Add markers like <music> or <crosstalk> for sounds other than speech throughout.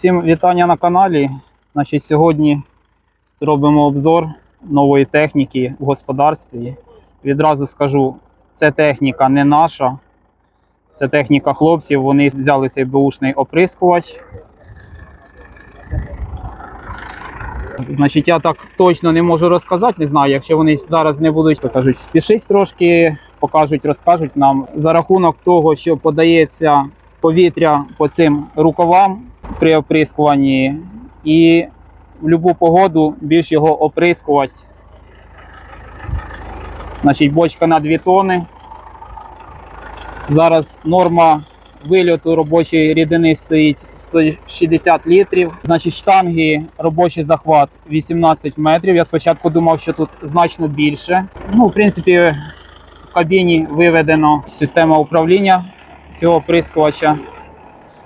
Всім вітання на каналі. Значить, сьогодні зробимо обзор нової техніки в господарстві. Відразу скажу, це техніка не наша, це техніка хлопців. Вони взяли цей беушний оприскувач. Значить, я так точно не можу розказати, не знаю, якщо вони зараз не будуть, то кажуть, спішить трошки, покажуть, розкажуть нам за рахунок того, що подається повітря по цим рукавам при оприскуванні, і в будь-яку погоду більш його оприскувати. Значить, бочка на 2 тони. Зараз норма вильоту робочої рідини стоїть 160 літрів. Значить, штанги, робочий захват 18 метрів. Я спочатку думав, що тут значно більше. Ну, в принципі, в кабіні виведено система управління цього оприскувача.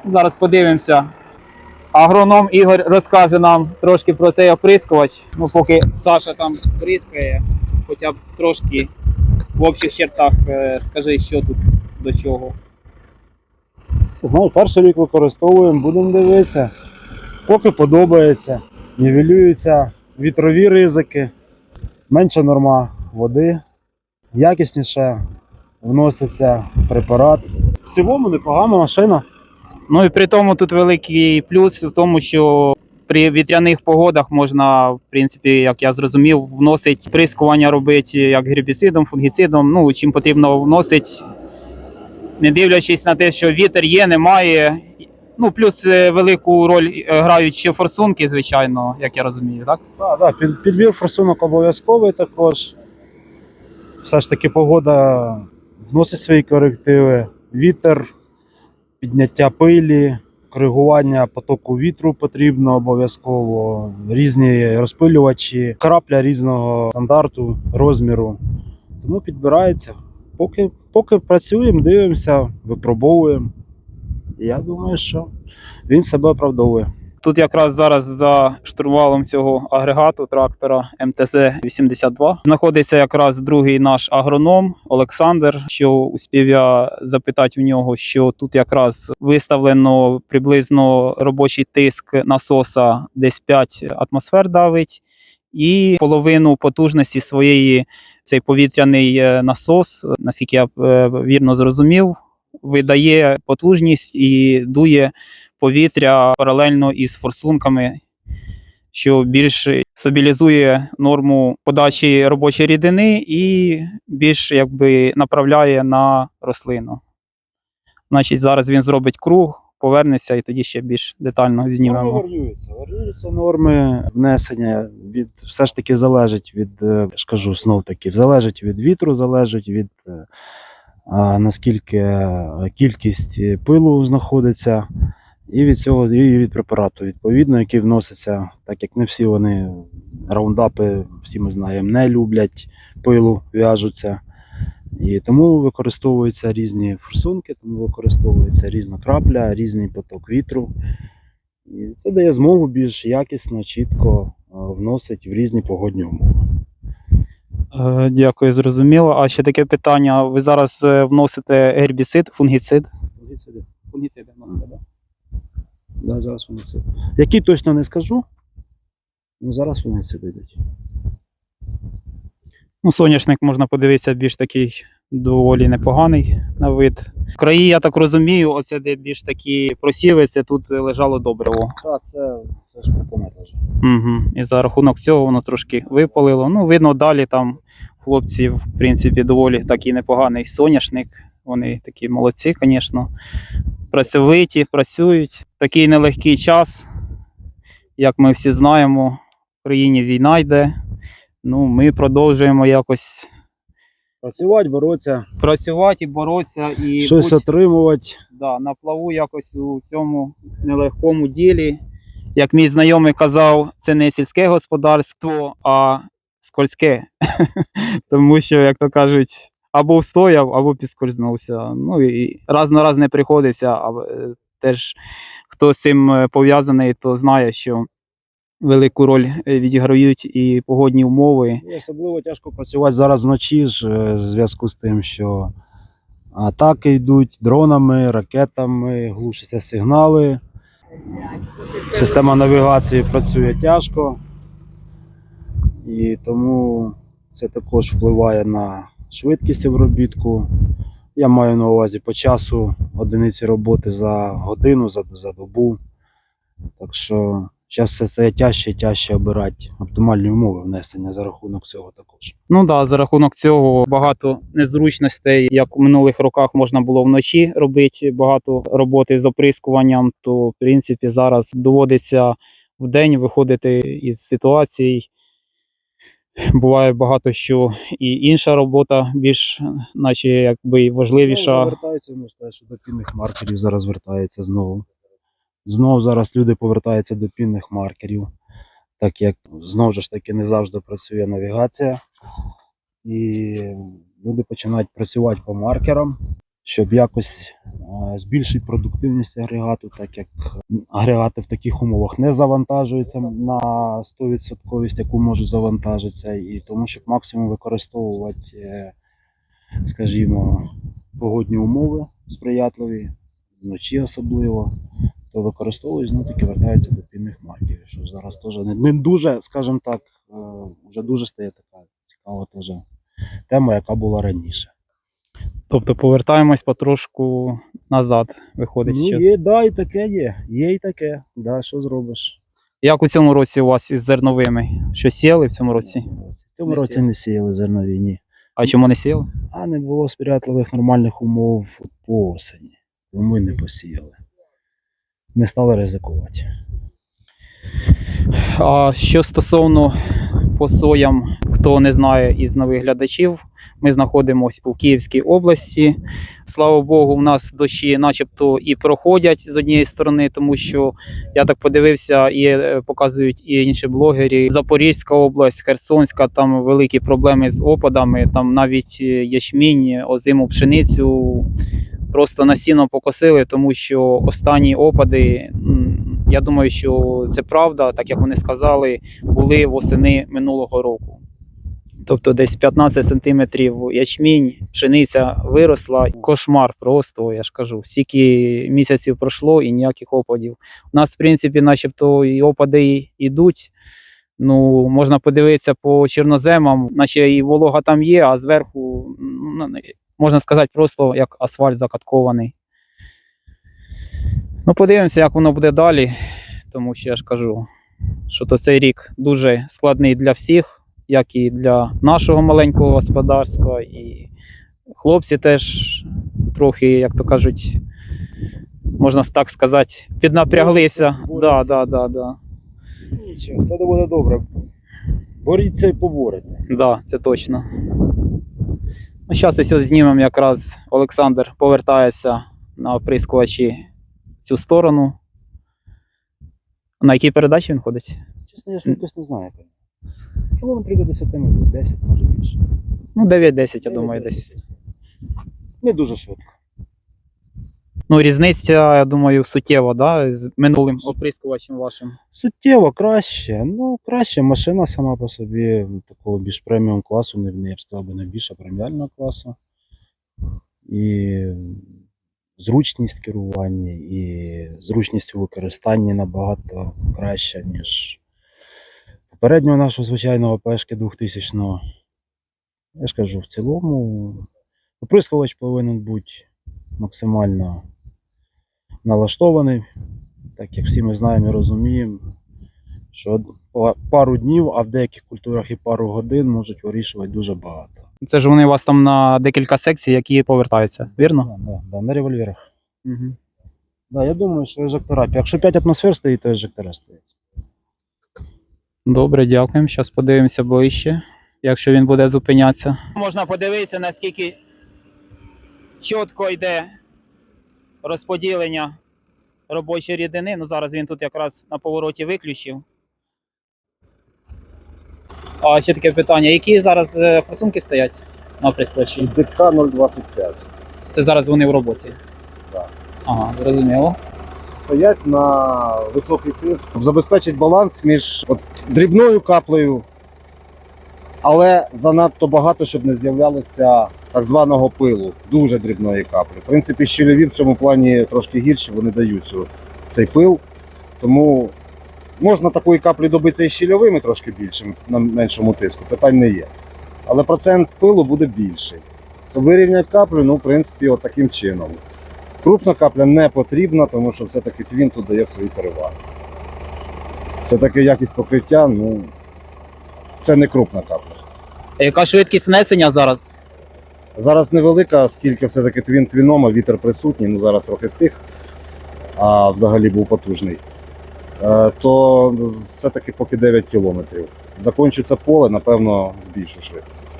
Зараз подивимося. Агроном Ігор розкаже нам трошки про цей оприскувач. Ну, поки Саша там бризкає, хоча б трошки в общих чертах е, скажи, що тут до чого. Знаю, перший рік використовуємо, будемо дивитися. Поки подобається, нівелюються вітрові ризики, менша норма води, якісніше вноситься препарат. В цілому непогана машина. Ну і при тому тут великий плюс в тому, що при вітряних погодах можна, в принципі, як я зрозумів, вносить прискування робити як гербіцидом, фунгіцидом. Ну чим потрібно вносить, не дивлячись на те, що вітер є, немає. Ну, плюс е, велику роль е, грають ще форсунки, звичайно, як я розумію, так? Так, так, під, підбір форсунок обов'язковий також. Все ж таки погода вносить свої корективи. Вітер, підняття пилі, коригування потоку вітру потрібно обов'язково, різні розпилювачі, крапля різного стандарту, розміру. Тому підбирається. Поки, поки працюємо, дивимося, випробовуємо. Я думаю, що він себе оправдовує. Тут якраз зараз за штурвалом цього агрегату трактора МТЗ-82 знаходиться якраз другий наш агроном Олександр. Що успів я запитати у нього, що тут якраз виставлено приблизно робочий тиск насоса десь 5 атмосфер давить, і половину потужності своєї цей повітряний е, насос, наскільки я е, вірно зрозумів, видає потужність і дує повітря паралельно із форсунками, що більш стабілізує норму подачі робочої рідини і більш якби направляє на рослину. Значить, зараз він зробить круг, повернеться і тоді ще більш детально Норми знімемо. варіюються. Варіюються норми внесення. Від, все ж таки залежить від, е, я ж кажу, знов таки, залежить від вітру, залежить від е, наскільки е, кількість е, пилу знаходиться, і від цього, і від препарату, відповідно, який вноситься, так як не всі вони раундапи, всі ми знаємо, не люблять пилу, в'яжуться. І тому використовуються різні форсунки, тому використовується різна крапля, різний поток вітру. І це дає змогу більш якісно, чітко е, вносить в різні погодні умови. Е, Дякую, зрозуміло. А ще таке питання: ви зараз е, вносите гербіцид, фунгіцид? Фунгіциди вносите, так? Да, зараз вони це. Які точно не скажу, але зараз вони це йдуть. Ну, соняшник можна подивитися, більш такий доволі непоганий на вид. В краї, я так розумію, оце де більш такі просіви, це тут лежало добриво. Так, це, це ж. Угу. І за рахунок цього воно трошки випалило. Ну, видно, далі там хлопці, в принципі, доволі такий непоганий соняшник. Вони такі молодці, звісно. Працьовиті, працюють. В такий нелегкий час, як ми всі знаємо, в країні війна йде. Ну, ми продовжуємо якось Працювати, боротися, працювати і боротися і щось будь- отримувати. да, на плаву якось у цьому нелегкому ділі. Як мій знайомий казав, це не сільське господарство, а скользьке. <laughs> Тому що, як то кажуть, або встояв, або підскользнувся. Ну і раз на раз не приходиться, а е, теж хто з цим е, пов'язаний, то знає, що велику роль е, відіграють і погодні умови. І особливо тяжко працювати зараз вночі ж в зв'язку з тим, що атаки йдуть дронами, ракетами, глушаться сигнали. Система навігації працює тяжко, і тому це також впливає на швидкість обробітку. Я маю на увазі по часу одиниці роботи за годину, за, за добу. Так що зараз все стає тяжче і тяжче обирати оптимальні умови внесення за рахунок цього також. Ну да, за рахунок цього багато незручностей, як у минулих роках можна було вночі робити багато роботи з оприскуванням, то в принципі зараз доводиться в день виходити із ситуацій. Буває багато що і інша робота більш, наче якби важливіша. Вертаються, ну, що до пінних маркерів зараз вертається знову. Знову зараз люди повертаються до пінних маркерів, так як знову ж таки не завжди працює навігація. І люди починають працювати по маркерам, щоб якось е, збільшити продуктивність агрегату, так як агрегати в таких умовах не завантажуються на 100%, яку можуть завантажитися, і тому, щоб максимум використовувати, е, скажімо, погодні умови сприятливі, вночі особливо, то використовують, знову таки вертаються до пінних маркерів, що зараз теж не, не дуже, скажімо так, е, вже дуже стає така цікава теж тема, яка була раніше. Тобто повертаємось потрошку назад, виходить. Ну, що. є, да, і таке є. Є і таке. Да, що зробиш? Як у цьому році у вас із зерновими? Що сіяли в цьому році? В цьому Не році сіяли. не сіяли зернові, ні. А чому не сіяли? А не було сприятливих нормальних умов по осені. Й не посіяли. Не стали ризикувати. А що стосовно по соям, хто не знає із нових глядачів, ми знаходимося у Київській області. Слава Богу, у нас дощі, начебто, і проходять з однієї сторони, тому що я так подивився, і е, показують і інші блогери. Запорізька область, Херсонська, там великі проблеми з опадами. Там навіть е, ячмінь, озиму пшеницю просто на сіно покосили, тому що останні опади. Я думаю, що це правда, так як вони сказали, були восени минулого року. Тобто десь 15 сантиметрів ячмінь, пшениця виросла. Кошмар просто, я ж кажу. Стільки місяців пройшло і ніяких опадів. У нас, в принципі, начебто і опади йдуть. Ну, можна подивитися по чорноземам, наче і волога там є, а зверху, ну, можна сказати, просто як асфальт закаткований. Ну, подивимося, як воно буде далі, тому що я ж кажу, що то цей рік дуже складний для всіх, як і для нашого маленького господарства, і хлопці теж трохи, як то кажуть, можна так сказати, піднапряглися. Да, да, да, да. Нічого, все буде добре. Боріться і поборете. Да, це точно. Ну, зараз ось знімемо якраз Олександр повертається на оприскувачі цю сторону. На якій передачі він ходить? Чесно, я швидкість не знаю. Кілометрів до 10 минут, 10, може більше. Ну, 9-10, я думаю, 9-10. десь. Не дуже швидко. Ну, різниця, я думаю, суттєва, да, з минулим оприскувачем вашим. Суттєво краще. Ну, краще машина сама по собі такого більш преміум класу, не, не я б сказав би найбільш преміального класу. І зручність керування, і зручність у використанні набагато краща, ніж попереднього нашого звичайного пешки 2000-го. Я ж кажу, в цілому оприскувач повинен бути максимально налаштований, так як всі ми знаємо і розуміємо, що пару днів, а в деяких культурах і пару годин можуть вирішувати дуже багато. Це ж вони у вас там на декілька секцій, які повертаються, вірно? Да, да, да, на револьверах. Угу. Да, я думаю, що ежектора. Якщо 5 атмосфер стоїть, то ежектора стоять. Добре, дякуємо. Зараз подивимося ближче, якщо він буде зупинятися. Можна подивитися, наскільки чітко йде розподілення робочої рідини. Ну, зараз він тут якраз на повороті виключив. А ще таке питання: які зараз е, форсунки стоять на прискочі? ДК 025. Це зараз вони в роботі. Так. Ага, зрозуміло. Стоять на високий тиск, забезпечить баланс між от, дрібною каплею, але занадто багато, щоб не з'являлося так званого пилу, дуже дрібної каплі. В принципі, щільові в цьому плані трошки гірші, вони дають цю, цей пил. Тому можна такої каплі добитися і щільовими трошки більшим на меншому тиску, питань не є. Але процент пилу буде більший. Щоб вирівняти каплю, ну, в принципі, от таким чином. Крупна капля не потрібна, тому що все-таки твін тут дає свої переваги. Це таке якість покриття, ну це не крупна капля. А Яка швидкість внесення зараз? Зараз невелика, оскільки все-таки твін твіном, а вітер присутній, ну зараз трохи стих, а взагалі був потужний. Е, То все-таки поки 9 кілометрів. Закончиться поле, напевно, збільшу швидкість.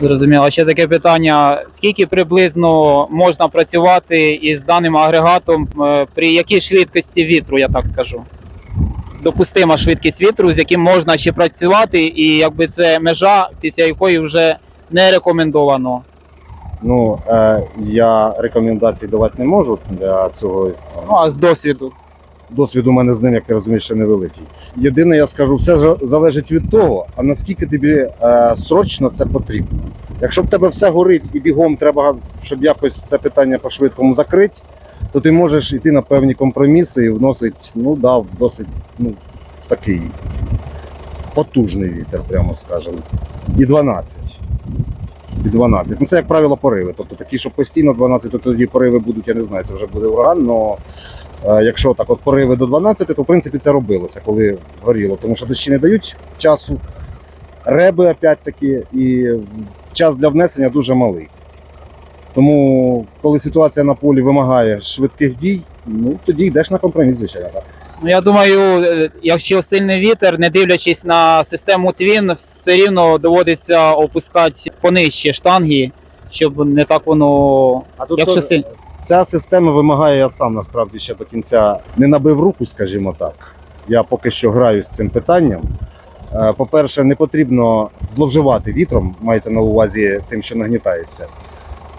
Зрозуміло. Ще таке питання: скільки приблизно можна працювати із даним агрегатом е, при якій швидкості вітру, я так скажу? Допустима швидкість вітру, з яким можна ще працювати, і якби це межа, після якої вже не рекомендовано. Ну, е, я рекомендацій давати не можу для цього. Ну а з досвіду. Досвід у мене з ним, як ти розумієш, ще невеликий. Єдине, я скажу, все залежить від того, а наскільки тобі е, срочно це потрібно. Якщо в тебе все горить і бігом треба, щоб якось це питання по-швидкому закрити, то ти можеш йти на певні компроміси і вносити, ну да, досить ну, такий потужний вітер, прямо скажемо. І 12. І 12. Ну це, як правило, пориви. Тобто такі, що постійно 12, то тоді пориви будуть, я не знаю, це вже буде ураган, але Якщо так от пориви до 12, то в принципі це робилося, коли горіло. Тому що дощі не дають часу, реби опять-таки, і час для внесення дуже малий. Тому, коли ситуація на полі вимагає швидких дій, ну тоді йдеш на компроміс, звичайно. Ну я думаю, е, якщо сильний вітер, не дивлячись на систему твін, все рівно доводиться опускати понижче штанги, щоб не так воно. А тут Якщо теж сильно. ця система вимагає, я сам насправді ще до кінця не набив руку, скажімо так. Я поки що граю з цим питанням. Е, По-перше, не потрібно зловживати вітром, мається на увазі тим, що нагнітається.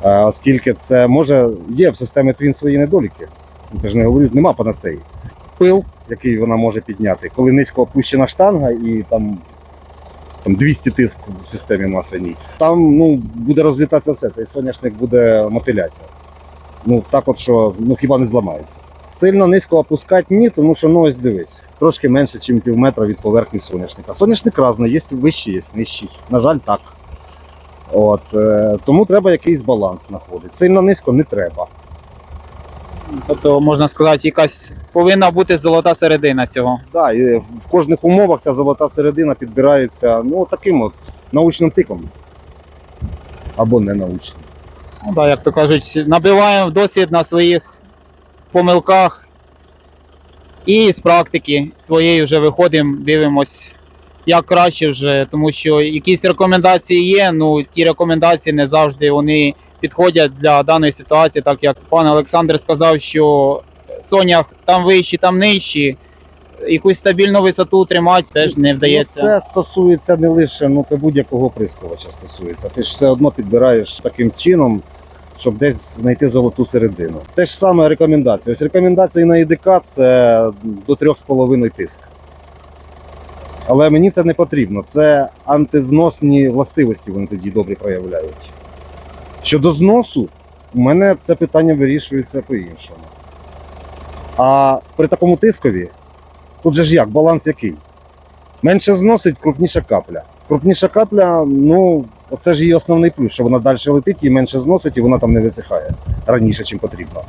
Е, Оскільки це може є в системі твін свої недоліки. Це ж не говорю, нема панацеї. Пил, який вона може підняти, коли низько опущена штанга і там, там 200 тиск в системі масляній, там ну, буде розлітатися все. Цей соняшник буде мотилятися. Ну так от що ну хіба не зламається. Сильно низько опускати ні, тому що ну ось дивись, трошки менше, ніж пів метра від поверхні соняшника. Соняшник разний, є вищий, є нижчий. На жаль, так. От, е, тому треба якийсь баланс знаходити. Сильно низько не треба. Тобто, можна сказати, якась повинна бути золота середина цього. Да, і в кожних умовах ця золота середина підбирається ну, таким от научним тиком. Або не научним. Ну да, як то кажуть, набиваємо досвід на своїх помилках і з практики своєї вже виходимо, дивимось, як краще вже, тому що якісь рекомендації є. Ну ті рекомендації не завжди вони підходять для даної ситуації, так як пан Олександр сказав, що сонях там вищі, там нижчі. Якусь стабільну висоту тримати теж не вдається. Ну, це стосується не лише, ну це будь-якого прискувача стосується. Ти ж все одно підбираєш таким чином, щоб десь знайти золоту середину. Те ж саме рекомендації. Ось рекомендації на ІДК це до 3,5 тиск. Але мені це не потрібно. Це антизносні властивості вони тоді добре проявляють. Щодо зносу, у мене це питання вирішується по-іншому. А при такому тискові Тут же ж як, баланс який? Менше зносить, крупніша капля. Крупніша капля, ну, оце ж її основний плюс, що вона далі летить, її менше зносить і вона там не висихає раніше, чим потрібно.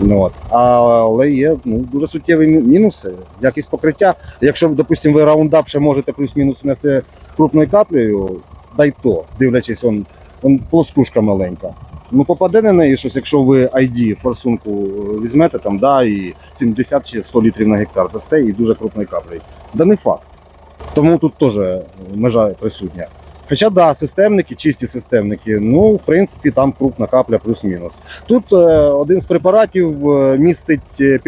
Ну, от. Але є ну, дуже суттєві мінуси. Якість покриття. Якщо, допустимо, ви раундап ще можете плюс-мінус внести крупною каплею, дай то, дивлячись, он, плоскушка маленька. Ну, попаде на неї щось, якщо ви ID форсунку візьмете там, да, і 70 чи 100 літрів на гектар дасте і дуже крупною каплею. Да не факт. Тому тут теж межа присутня. Хоча да, системники, чисті системники, ну, в принципі, там крупна капля плюс-мінус. Тут е, один з препаратів е, містить е,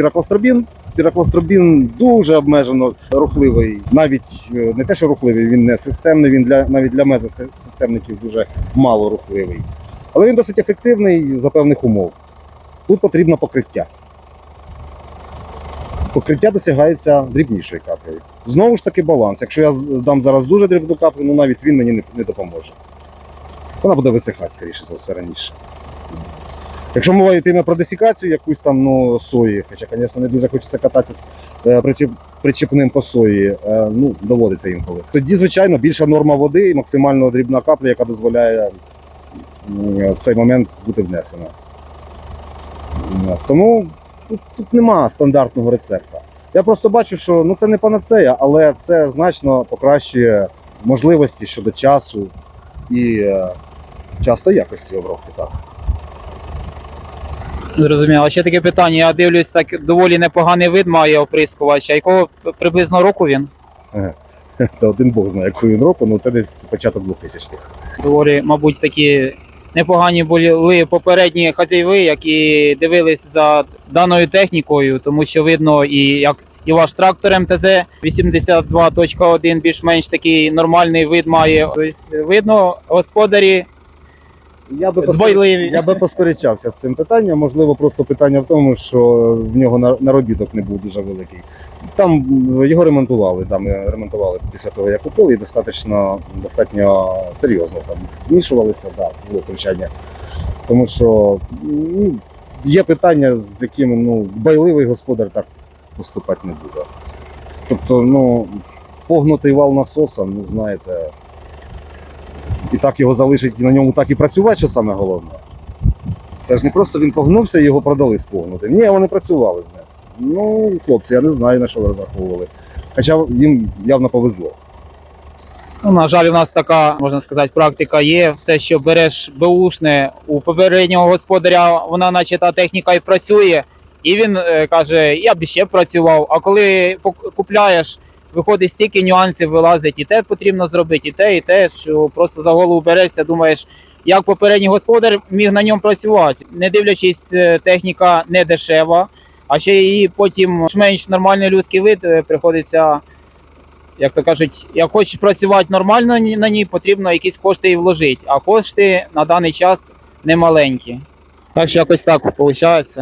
Піракластробін дуже обмежено рухливий, навіть не те, що рухливий, він не системний, він для навіть для мезосистемників дуже мало рухливий. Але він досить ефективний за певних умов. Тут потрібно покриття. Покриття досягається дрібнішою каплею. Знову ж таки, баланс. Якщо я дам зараз дуже дрібну каплю, ну навіть він мені не допоможе. Вона буде висихати, скоріше за все, раніше. Якщо мова йтиме про десікацію якусь там ну, сої, хоча, звісно, не дуже хочеться кататися е, причіп, причіпним по сої, е, ну, доводиться інколи. Тоді, звичайно, більша норма води і максимально дрібна капля, яка дозволяє в цей момент бути внесена. Тому тут, тут нема стандартного рецепта. Я просто бачу, що ну, це не панацея, але це значно покращує можливості щодо часу і е, часто якості обробки. Так. Зрозуміло. Ще таке питання. Я дивлюсь, так доволі непоганий вид має оприскувач. А якого приблизно року він? Та один Бог знає, якої він року, ну це десь початок 2000-х. Доволі, мабуть, такі непогані були попередні хазяїви, які дивились за даною технікою, тому що видно і як і ваш трактор МТЗ 82.1 більш-менш такий нормальний вид має. Тобто, видно, господарі Я би, дбайливі. я би посперечався з цим питанням. Можливо, просто питання в тому, що в нього наробіток не був дуже великий. Там його ремонтували, да, ми ремонтували після того, як купили, і достатньо, достатньо серйозно там вмішувалися, да, було втручання. Тому що ну, є питання, з якими ну, дбайливий господар так поступати не буде. Тобто, ну, погнутий вал насоса, ну знаєте, і так його залишить і на ньому так і працювати, що саме головне. Це ж не просто він погнувся і його продали спогнути. Ні, вони працювали з ним. Ну, хлопці, я не знаю, на що ви розраховували. Хоча їм явно повезло. Ну, на жаль, у нас така, можна сказати, практика є. Все, що береш беушне у попереднього господаря, вона, наче та техніка і працює. І він е, каже: я б ще працював. А коли купляєш, виходить стільки нюансів вилазить, і те потрібно зробити, і те, і те, що просто за голову берешся, думаєш, як попередній господар міг на ньому працювати, не дивлячись, е, техніка не дешева, а ще її потім менш нормальний людський вид е, приходиться як то кажуть, як хочеш працювати нормально на ній, потрібно якісь кошти і вложити. А кошти на даний час немаленькі. Так що якось так виходить.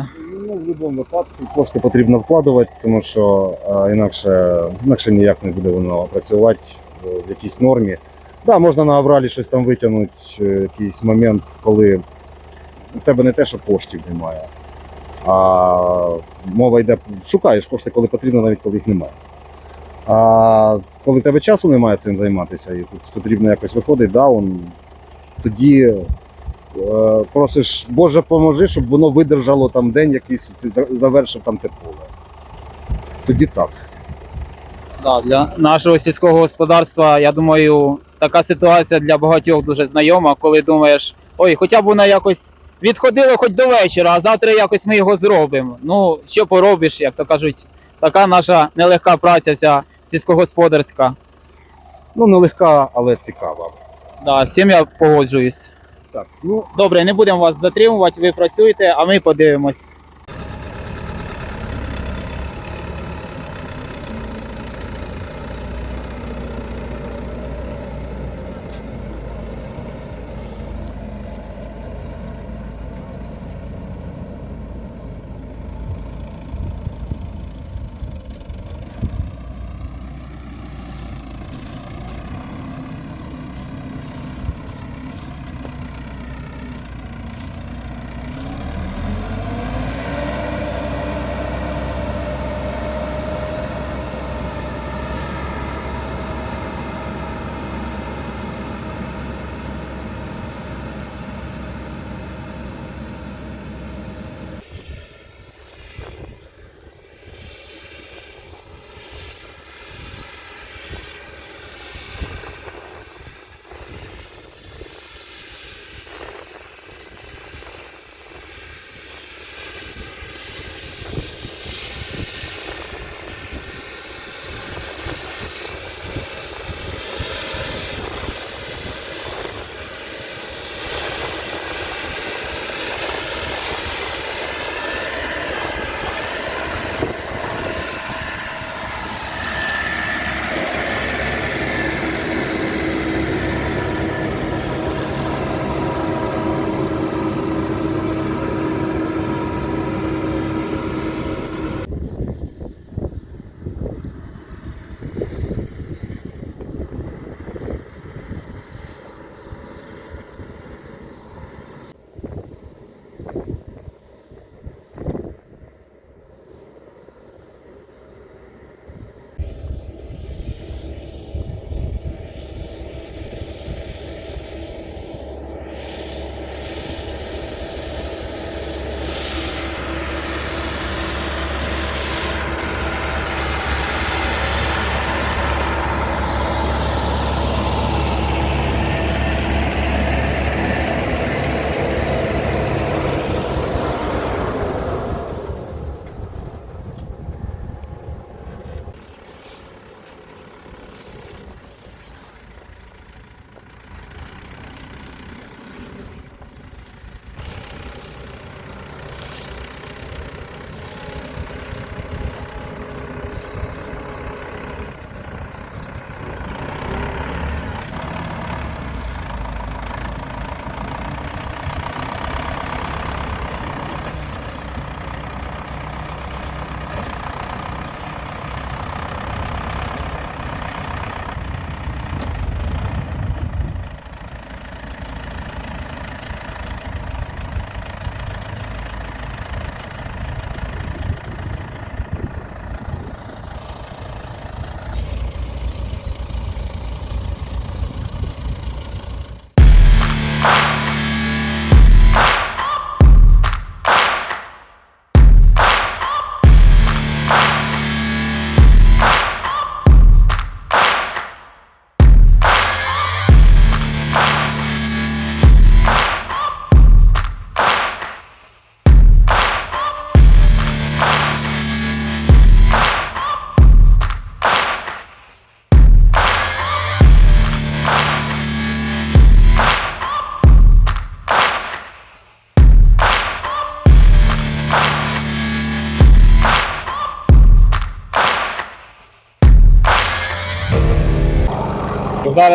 Ну, в будь-якому випадку кошти потрібно вкладувати, тому що інакше, інакше ніяк не буде воно працювати в якійсь нормі. Да, можна на Авралі щось там витягнути, е, якийсь момент, коли у тебе не те, що коштів немає, а мова йде, шукаєш кошти, коли потрібно, навіть коли їх немає. А коли в тебе часу немає цим займатися, і тут потрібно якось виходити даун, тоді е, просиш, Боже, поможи, щоб воно видержало там день якийсь, і ти завершив там те поле. Тоді так. Да, для нашого сільського господарства, я думаю, така ситуація для багатьох дуже знайома, коли думаєш, ой, хоча б вона якось відходила хоч до вечора, а завтра якось ми його зробимо. Ну, що поробиш, як то кажуть, така наша нелегка праця ця сільськогосподарська. Ну, нелегка, але цікава. Да, з цим я погоджуюсь. Так, ну, Добре, не будемо вас затримувати, ви працюєте, а ми подивимось.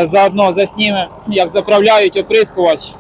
Заодно заснімемо, як заправляють оприскувач.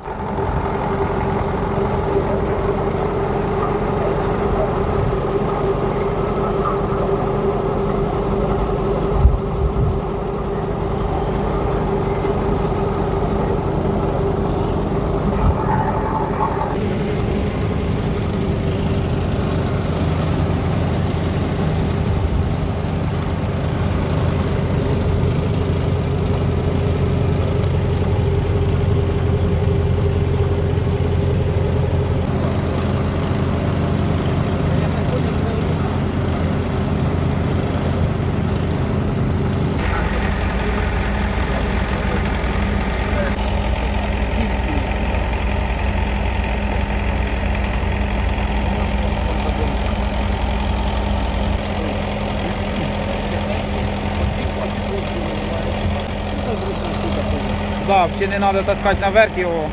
Да, взагалі не треба таскати наверх його.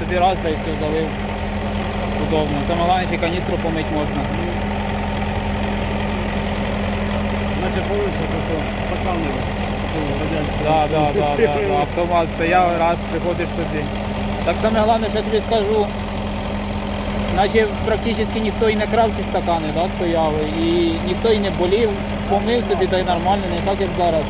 Собі раз та і все залив. Удобно. Саме головне, ще каністру помити можна. Наче повише, то стакани радянські. Да, да, да, да, да. Автомат стояв, раз приходиш собі. Так саме головне, що я тобі скажу. Наче практично ніхто і не крав ці стакани, да, стояли, і ніхто і не болів, помив собі та й нормально, не так як зараз.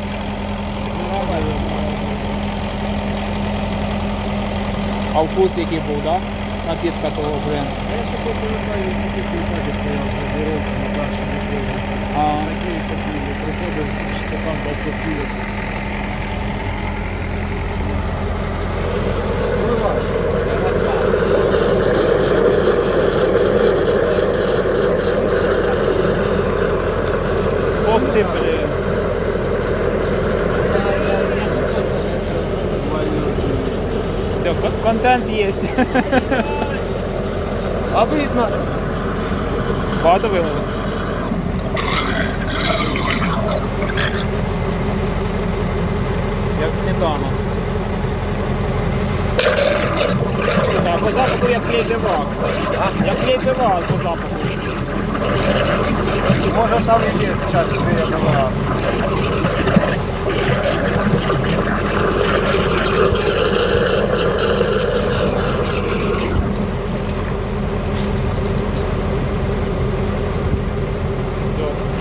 А вкус який був, так? Да? Напітка того бренду. Я ще пам'ятаю, ці тільки так стояв на дорогу на першому поверсі. А, Такий копійний, приходив, що там копійок. ох ти, блін. Все, контент є. А видно. Багато. Як сметана. Слухай, а по запаху як клей пива. Як клей пива по запаху. Може там і є час біля Все.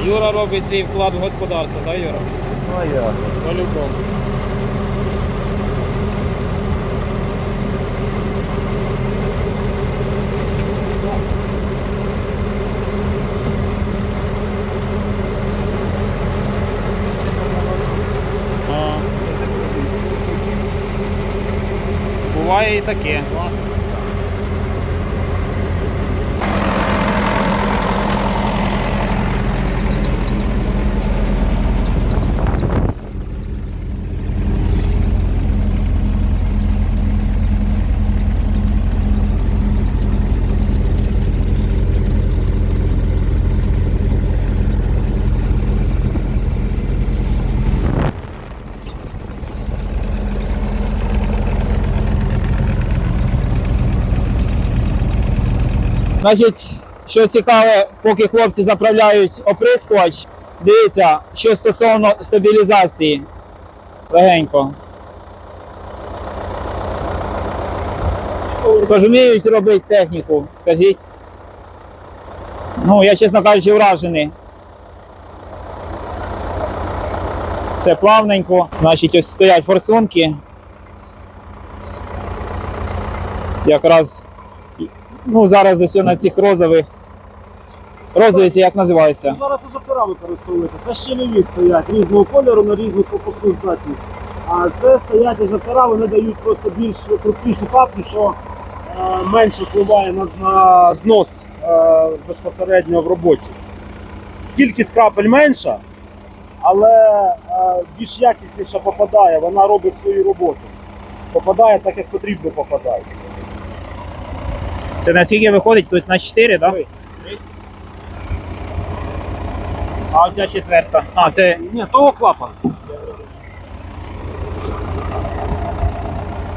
Юра робить свій вклад в господарство, так, Юра? Ну а як? По-любому. Буває і таке. Значить, що цікаве, поки хлопці заправляють оприскувач, дивіться, що стосовно стабілізації. Легенько. Тож вміють робити техніку, скажіть. Ну, я, чесно кажучи, вражений. Все плавненько. Значить, ось стоять форсунки. Якраз Ну, зараз ось на цих розових. Розові ці як називаються? Зараз уже пора використовується. Це ще нові стоять різного кольору на різну пропускну здатність. А це стоять уже пора, вони дають просто більш крупнішу каплю, що е, менше впливає на, на знос е, безпосередньо в роботі. Кількість крапель менша, але е, більш якісніше попадає, вона робить свою роботу. Попадає так, як потрібно попадає. Це наскільки виходить? Тут на 4, так? Три. А оця четверта. А, це Ні, того клапан.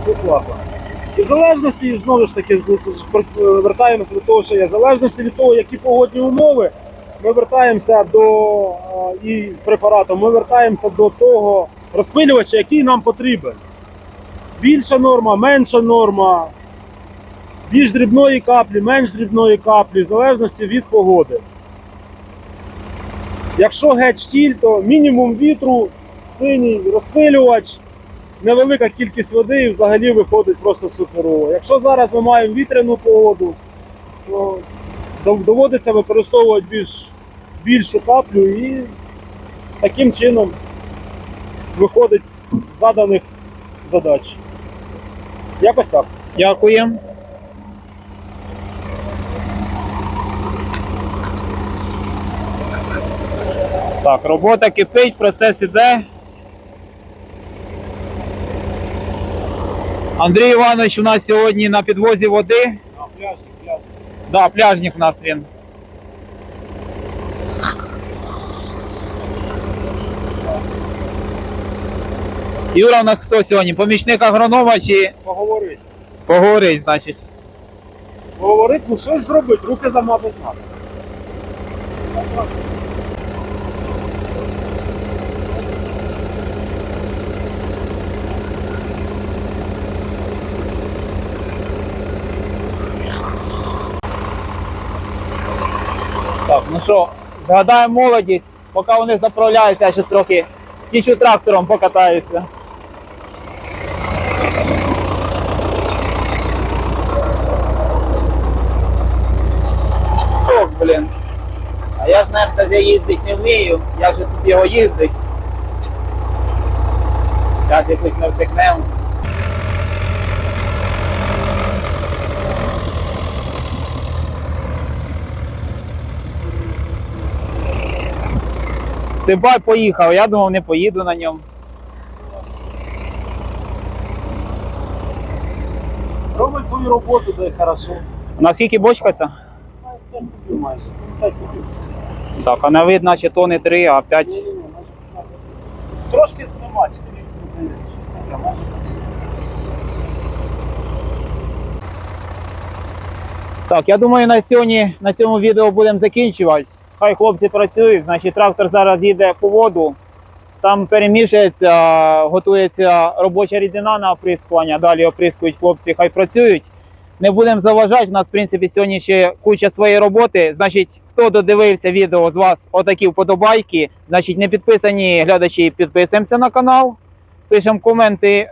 Це клапан. І в залежності, знову ж таки, пер- вертаємося до того, що є. В залежності від того, які погодні умови, ми вертаємося до е, і препарату, ми вертаємося до того, розпилювача, який нам потрібен. Більша норма, менша норма, більш дрібної каплі, менш дрібної каплі, в залежності від погоди. Якщо геть штіль, то мінімум вітру, синій розпилювач, невелика кількість води і взагалі виходить просто суперово. Якщо зараз ми маємо вітряну погоду, то доводиться використовувати більш, більшу каплю і таким чином виходить заданих задач. Якось так. Дякуємо. Так, робота кипить, процес іде. Андрій Іванович у нас сьогодні на підвозі води. А, пляжник, пляжник. Да, пляжник у нас він. Юра у нас хто сьогодні? Помічник агронома чи Поговорить. поговорить, значить. Поговорить, ну щось зробить, руки замазати треба. Що, згадаємо молодість, поки вони заправляються, я ще трохи втічу трактором покатаюся. Ох, блін. А я ж на МТЗ їздить не вмію, я ж тут його їздить. Зараз якусь не втекнемо. Ти бай поїхав, я думав не поїду на ньому. Робить свою роботу, де хорошо. Наскільки бочка ця? П'ять купів майже. П'ять. Так, а на вид, наче то не 3, а 5. П'ять. Трошки нема, 4 здається, щось таке, майже. Так, я думаю, на сьогодні на цьому відео будемо закінчувати. Хай хлопці працюють, значить трактор зараз їде по воду. Там перемішується, готується робоча рідина на оприскування. Далі оприскують хлопці, хай працюють. Не будемо заважати. У нас, в принципі, сьогодні ще куча своєї роботи. Значить, хто додивився відео з вас, отакі вподобайки. Значить, не підписані глядачі, підписуємося на канал, пишемо коменти